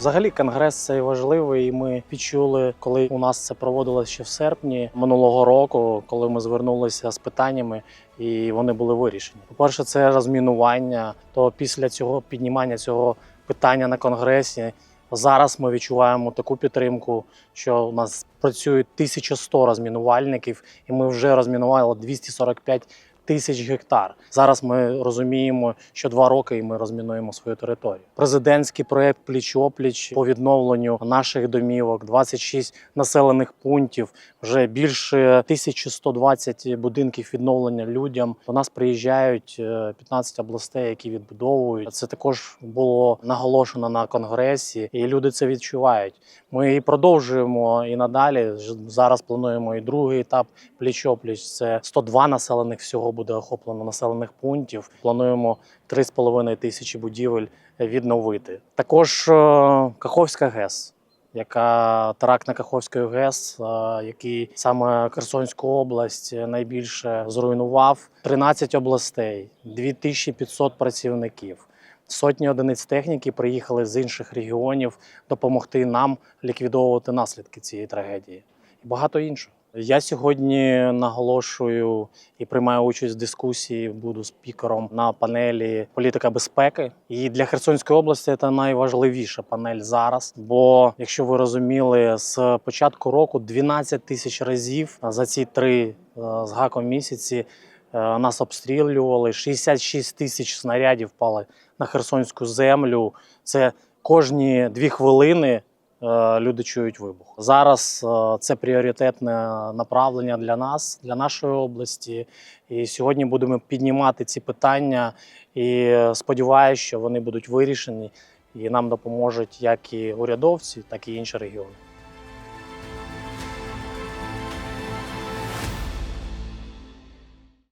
Взагалі, конгрес цей важливий. і Ми відчули, коли у нас це проводилось ще в серпні минулого року, коли ми звернулися з питаннями, і вони були вирішені. По-перше, це розмінування. То після цього піднімання цього питання на конгресі. Зараз ми відчуваємо таку підтримку, що у нас працює 1100 розмінувальників, і ми вже розмінували 245 тисяч гектар. Зараз ми розуміємо, що два роки і ми розмінуємо свою територію. Президентський проект пліч-опліч по відновленню наших домівок, 26 населених пунктів, вже більше 1120 будинків відновлення людям. До нас приїжджають е, 15 областей, які відбудовують. Це також було наголошено на конгресі, і люди це відчувають. Ми і продовжуємо і надалі. Зараз плануємо і другий етап пліч-опліч. Це 102 населених всього буде охоплено населених пунктів. Плануємо 3,5 тисячі будівель відновити. Також е, Каховська ГЕС. Яка теракт на Каховської ГЕС, е, який саме Херсонську область найбільше зруйнував 13 областей, 2500 працівників. Сотні одиниць техніки приїхали з інших регіонів допомогти нам ліквідовувати наслідки цієї трагедії і багато іншого. Я сьогодні наголошую і приймаю участь в дискусії. Буду спікером на панелі політика безпеки. І для Херсонської області це найважливіша панель зараз. Бо, якщо ви розуміли, з початку року 12 тисяч разів за ці три е, з гаком місяці нас обстрілювали. 66 тисяч снарядів впали на херсонську землю. Це кожні дві хвилини е, люди чують вибух. Зараз е, це пріоритетне направлення для нас, для нашої області. І сьогодні будемо піднімати ці питання. І сподіваюся, що вони будуть вирішені і нам допоможуть як і урядовці, так і інші регіони.